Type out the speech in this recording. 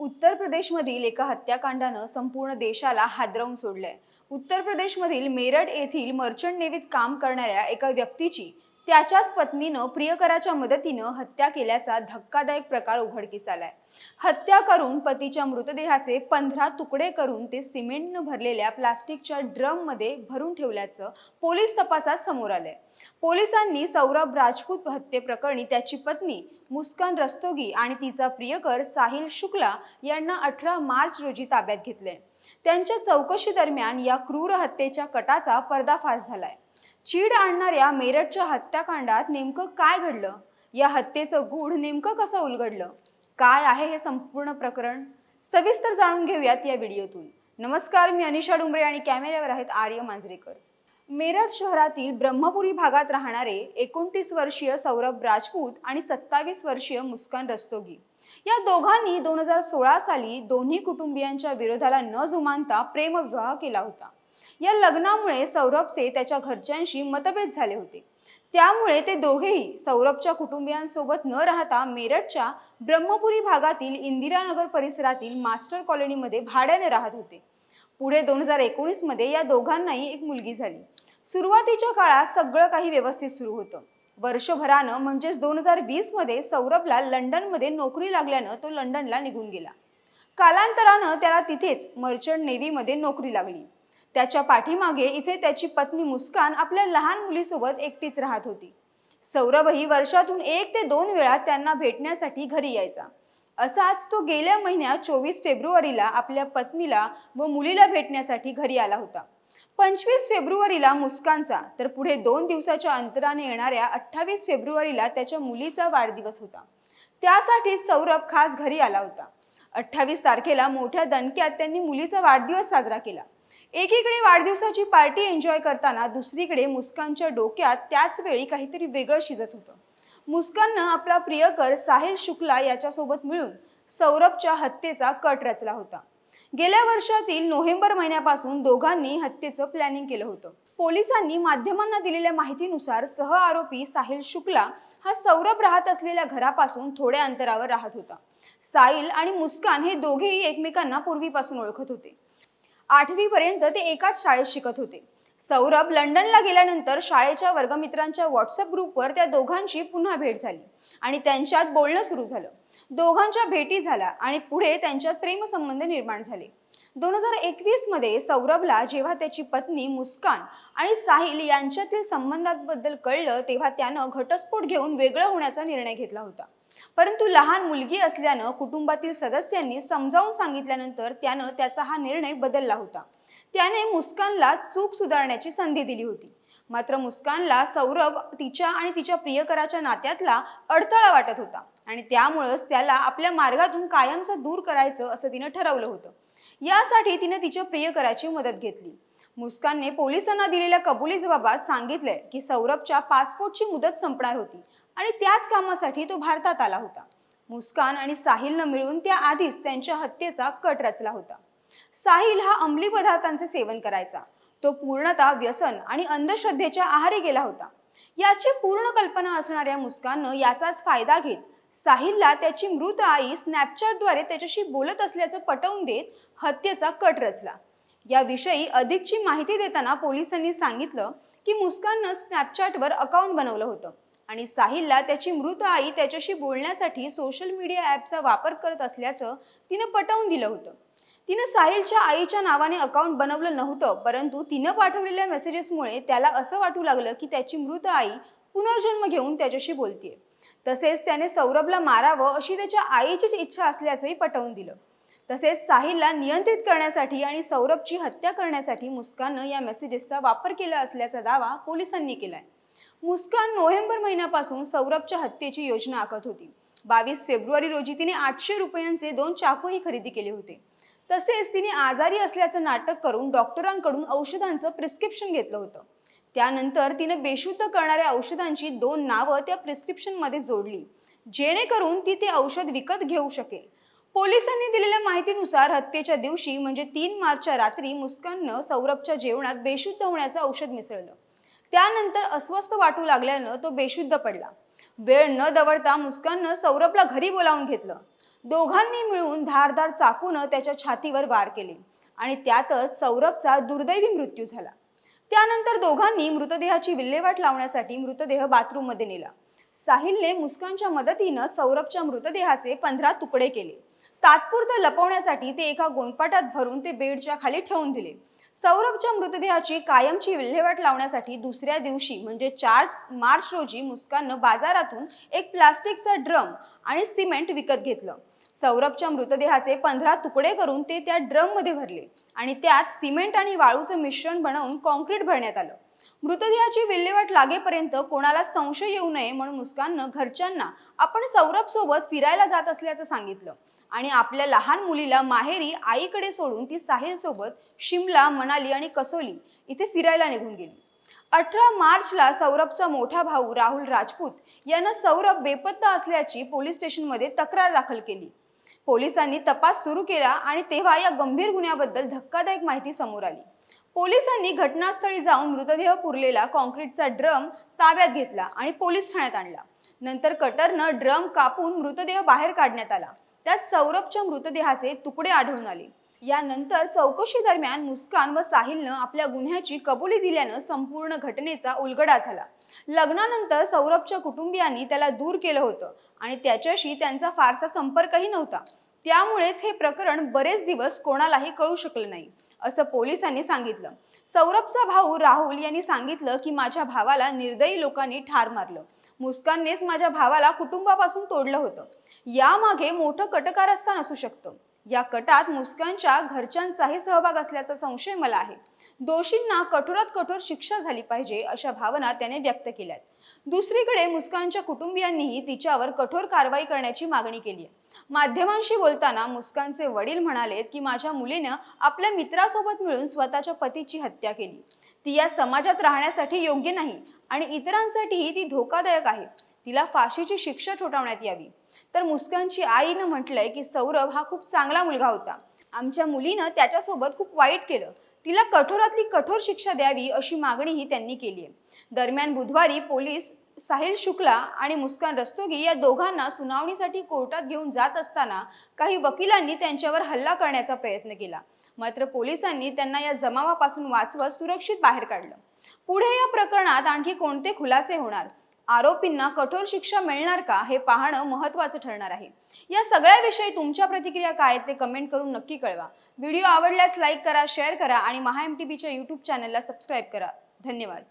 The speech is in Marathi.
उत्तर प्रदेशमधील एका हत्याकांडानं संपूर्ण देशाला हादरवून सोडलंय. उत्तर प्रदेशमधील मेरठ येथील मर्चंट नेवीत काम करणाऱ्या एका व्यक्तीची त्याच्याच पत्नीनं प्रियकराच्या मदतीनं हत्या केल्याचा धक्कादायक प्रकार उघडकीस आलाय हत्या करून पतीच्या मृतदेहाचे पंधरा तुकडे करून ते सिमेंटनं भरलेल्या प्लास्टिकच्या ड्रममध्ये भरून ठेवल्याचं पोलीस तपासात समोर आलंय. पोलिसांनी सौरभ राजपूत हत्येप्रकरणी त्याची पत्नी मुस्कान रस्तोगी आणि तिचा प्रियकर साहिल शुक्ला यांना अठरा मार्च रोजी ताब्यात घेतले त्यांच्या चौकशी दरम्यान या क्रूर हत्येच्या कटाचा पर्दाफाश झालाय. चीड आणणाऱ्या मेरठच्या हत्याकांडात नेमकं काय घडलं? या हत्येचं गूढ नेमकं कसं उलगडलं? काय आहे हे संपूर्ण प्रकरण? सविस्तर जाणून घेऊयात या व्हिडिओतून. नमस्कार मी अनिशा डुंबरे आणि कॅमेऱ्यावर आहेत आर्य मांजरेकर. मेरठ शहरातील ब्रह्मपुरी भागात राहणारे एकोणतीस वर्षीय सौरभ राजपूत आणि सत्तावीस वर्षीय मुस्कान रस्तोगी या दोघांनी दोन हजार सोळा साली दोन्ही कुटुंबियांच्या विरोधाला न जुमानता प्रेमविवाह केला होता. या लग्नामुळे सौरभचे त्याच्या घरच्यांशी मतभेद झाले होते. त्यामुळे ते दोघेही सौरभच्या कुटुंबियांसोबत न राहता मेरठच्या ब्रह्मपुरी भागातील इंदिरानगर परिसरातील मास्टर कॉलनीमध्ये भाड्याने राहत होते. पुढे दोन हजार एकोणीसमध्ये या दोघांनाही एक मुलगी झाली. सुरुवातीच्या काळात सगळं काही व्यवस्थित सुरू होतं. वर्षभरानं म्हणजेच दोन हजार वीसमध्ये सौरभला लंडनमध्ये नोकरी लागल्यानं तो लंडनला निघून गेला. कालांतरानं त्याला तिथेच मर्चंट नेव्हीमध्ये नोकरी लागली. त्याच्या पाठीमागे इथे त्याची पत्नी मुस्कान आपल्या लहान मुलीसोबत एकटीच राहत होती. सौरभही वर्षातून एक ते दोन वेळा त्यांना भेटण्यासाठी घरी यायचा. असाच तो गेल्या महिन्यात चोवीस फेब्रुवारीला आपल्या पत्नीला व मुलीला भेटण्यासाठी घरी आला होता. पंचवीस फेब्रुवारीला मुस्कानचा तर पुढे दोन दिवसाच्या अंतराने येणाऱ्या अठ्ठावीस फेब्रुवारीला त्याच्या मुलीचा वाढदिवस होता. त्यासाठी सौरभ खास घरी आला होता. अठ्ठावीस तारखेला मोठ्या दणक्यात त्यांनी मुलीचा वाढदिवस साजरा केला. एकीकडे वाढदिवसाची पार्टी एन्जॉय करताना दुसरीकडे मुस्कानच्या डोक्यात त्याच वेळी काहीतरी वेगळं शिजत होतं. मुस्काननं आपला प्रियकर साहिल शुक्ला याच्यासोबत मिळून सौरभच्या हत्येचा कट रचला होता. गेल्या वर्षातील नोव्हेंबर महिन्यापासून दोघांनी हत्येचं प्लॅनिंग केलं होतं. पोलिसांनी माध्यमांना दिलेल्या माहितीनुसार सह आरोपी साहिल शुक्ला हा सौरभ राहत असलेल्या घरापासून थोड्या अंतरावर राहत होता. साहिल आणि मुस्कान हे दोघेही एकमेकांना पूर्वीपासून ओळखत होते. आठवी पर्यंत ते एकाच शाळेत शिकत होते. सौरभ लंडनला गेल्यानंतर शाळेच्या वर्गमित्रांच्या व्हॉट्सअप ग्रुपवर त्या दोघांची पुन्हा भेट झाली आणि त्यांच्यात बोलणं सुरू झालं. दोघांच्या भेटी झाल्या आणि पुढे त्यांच्यात प्रेमसंबंध निर्माण झाले. दोन हजार एकवीसमध्ये सौरभला जेव्हा त्याची पत्नी मुस्कान आणि साहिल यांच्यातील संबंधांबद्दल कळलं तेव्हा त्यानं घटस्फोट घेऊन वेगळं होण्याचा निर्णय घेतला होता. परंतु लहान मुलगी असल्यानं कुटुंबातील सदस्यांनी समजावून सांगितल्यानंतर त्यानं त्याचा हा निर्णय बदलला होता. त्याने मुस्कानला चूक सुधारण्याची संधी दिली होती. मात्र मुस्कानला सौरभ तिच्या आणि तिच्या प्रियकराच्या नात्यातला अडथळा वाटत होता आणि त्यामुळंच त्याला आपल्या मार्गातून कायमचं दूर करायचं असं तिनं ठरवलं होतं. यासाठी तिने तिच्या प्रियकराची मदत घेतली. मुस्कानने पोलिसांना दिलेल्या कबुली जबाबात सांगितलंय की सौरभच्या पासपोर्टची मुदत संपणार होती आणि त्याच कामासाठी तो भारतात आला होता. मुस्कान आणि साहिलनं मिळून त्या आधीच त्यांच्या हत्येचा कट रचला होता. साहिल हा अंमली पदार्थांचे सेवन करायचा. तो पूर्णतः व्यसन आणि अंधश्रद्धेच्या आहारी गेला होता. याची पूर्ण कल्पना असणाऱ्या मुस्काननं याचाच फायदा घेत साहिलला त्याची मृत आई स्नॅपचॅटद्वारे त्याच्याशी बोलत असल्याचं पटवून देत हत्येचा कट रचला. याविषयी अधिकची माहिती देताना पोलिसांनी सांगितलं की मुस्काननं स्नॅपचॅटवर अकाउंट बनवलं होतं आणि साहिलला त्याची मृत आई त्याच्याशी बोलण्यासाठी सोशल मीडिया ॲपचा वापर करत असल्याचं तिनं पटवून दिलं होतं. तिनं साहिलच्या आईच्या नावाने अकाउंट बनवलं नव्हतं परंतु तिनं पाठवलेल्या मेसेजेसमुळे त्याला असं वाटू लागलं की त्याची मृत आई पुनर्जन्म घेऊन त्याच्याशी बोलतीये. तसेच त्याने सौरभला मारावं अशी त्याच्या आईचीच इच्छा असल्याचंही पटवून दिलं. तसेच साहिलला नियंत्रित करण्यासाठी आणि सौरभची हत्या करण्यासाठी मुस्काननं या मेसेजेसचा वापर केला असल्याचा दावा पोलिसांनी केलाय. मुस्कान नोव्हेंबर महिन्यापासून सौरभच्या हत्येची योजना आखत होती. बावीस फेब्रुवारी रोजी तिने आठशे रुपयांचे दोन चाकूही खरेदी केले होते. तसेच तिने आजारी असल्याचं नाटक करून डॉक्टरांकडून औषधांचं प्रिस्क्रिप्शन घेतलं होतं. त्यानंतर तिने बेशुद्ध करणाऱ्या औषधांची दोन नावं त्या प्रिस्क्रिप्शनमध्ये जोडली. जेणेकरून ती ते औषध विकत घेऊ शकेल. पोलिसांनी दिलेल्या माहितीनुसार हत्येच्या दिवशी म्हणजे तीन मार्चच्या रात्री मुस्काननं सौरभच्या जेवणात बेशुद्ध होण्याचं औषध मिसळलं. त्यानंतर अस्वस्थ वाटू लागल्यानं तो बेशुद्ध पडला. वेळ न दवडता मुस्काननं सौरभला घरी बोलावून घेतलं. दोघांनी मिळून धारदार चाकूनं त्याच्या छातीवर वार केले आणि त्यातच सौरभचा दुर्दैवी मृत्यू झाला. त्यानंतर दोघांनी मृतदेहाची विल्हेवाट लावण्यासाठी मृतदेह बाथरूममध्ये नेला. साहिलने मुस्कानच्या मदतीनं सौरभच्या मृतदेहाचे पंधरा तुकडे केले. तात्पुरतं लपवण्यासाठी ते एका गोंडपाटात भरून ते बेडच्या खाली ठेवून दिले. सौरभच्या मृतदेहाची कायमची विल्हेवाट लावण्यासाठी दुसऱ्या दिवशी म्हणजे चार मार्च रोजी मुस्काननं बाजारातून एक प्लास्टिकचा ड्रम आणि सिमेंट विकत घेतलं. सौरभच्या मृतदेहाचे पंधरा तुकडे करून ते त्या ड्रममध्ये भरले आणि त्यात सिमेंट आणि वाळूचं मिश्रण बनवून कॉन्क्रीट भरण्यात आलं. मृतदेहाची विल्हेवाट लागेपर्यंत कोणाला संशय येऊ नये म्हणून मुस्काननं घरच्यांना आपण सौरभ सोबत फिरायला जात असल्याचं सांगितलं आणि आपल्या लहान मुलीला माहेरी आईकडे सोडून ती साहिल सोबत शिमला मनाली आणि कसोली इथे फिरायला निघून गेली. अठरा मार्चला सौरभचा मोठा भाऊ राहुल राजपूत यानं सौरभ बेपत्ता असल्याची पोलीस स्टेशनमध्ये तक्रार दाखल केली. पोलिसांनी तपास सुरू केला आणि तेव्हा या गंभीर गुन्ह्याबद्दल धक्कादायक माहिती समोर आली. पोलिसांनी घटनास्थळी जाऊन मृतदेह पुरलेला कॉन्क्रीटचा ड्रम ताब्यात घेतला आणि पोलीस ठाण्यात आणला. नंतर कटरनं ड्रम कापून मृतदेह बाहेर काढण्यात आला. त्यात सौरभच्या मृतदेहाचे तुकडे आढळून आले. यानंतर चौकशी दरम्यान मुस्कान व साहिलनं आपल्या गुन्ह्याची कबुली दिल्यानं संपूर्ण घटनेचा उलगडा झाला. लग्नानंतर सौरभच्या कुटुंबियांनी त्याला दूर केलं होतं आणि त्याच्याशी त्यांचा फारसा संपर्कही नव्हता. त्यामुळेच हे प्रकरण बरेच दिवस कोणालाही कळू शकलं नाही असं पोलिसांनी सांगितलं. सौरभचा भाऊ राहुल यांनी सांगितलं की माझ्या भावाला निर्दयी लोकांनी ठार मारलं. मुस्काननेच माझ्या भावाला कुटुंबापासून तोडलं होतं. यामागे मोठं कटकारस्थान असू शकतं. या कटात मुस्कानच्या घरच्यांचाही सहभाग असल्याचा संशय मला आहे. दोषींना कठोरात कठोर शिक्षा झाली पाहिजे अशा भावना त्याने व्यक्त केल्यात. दुसरीकडे मुस्कानच्या कुटुंबियांनीही तिच्यावर कठोर कारवाई करण्याची मागणी केली आहे. माध्यमांशी बोलताना मुस्कानचे वडील म्हणालेत की माझ्या मुलीनं आपल्या मित्रासोबत मिळून स्वतःच्या पतीची हत्या केली. ती या समाजात राहण्यासाठी योग्य नाही आणि इतरांसाठीही ती धोकादायक आहे. तिला फाशीची शिक्षा ठोठावण्यात यावी. तर मुस्कानची आईनं म्हटलंय की सौरभ हा खूप चांगला मुलगा होता. आमच्या मुलीनं त्याच्यासोबत खूप वाईट केलं. तिला कठोरातली कठोर शिक्षा द्यावी अशी मागणीही त्यांनी केली आहे दरम्यान बुधवारी पोलीस साहिल शुक्ला आणि मुस्कान रस्तोगी या दोघांना सुनावणीसाठी कोर्टात घेऊन जात असताना काही वकिलांनी त्यांच्यावर हल्ला करण्याचा प्रयत्न केला. मात्र पोलिसांनी त्यांना या जमावापासून वाचवत सुरक्षित बाहेर काढलं. पुढे या प्रकरणात आणखी कोणते खुलासे होणार? आरोपींना कठोर शिक्षा मिळणार का हे पाहणं महत्त्वाचं ठरणार आहे. या सगळ्याविषयी तुमच्या प्रतिक्रिया काय ते कमेंट करून नक्की कळवा. व्हिडिओ आवडल्यास लाईक करा शेअर करा आणि महा एम टी बीच्या यूट्यूब चॅनलला सबस्क्राईब करा. धन्यवाद.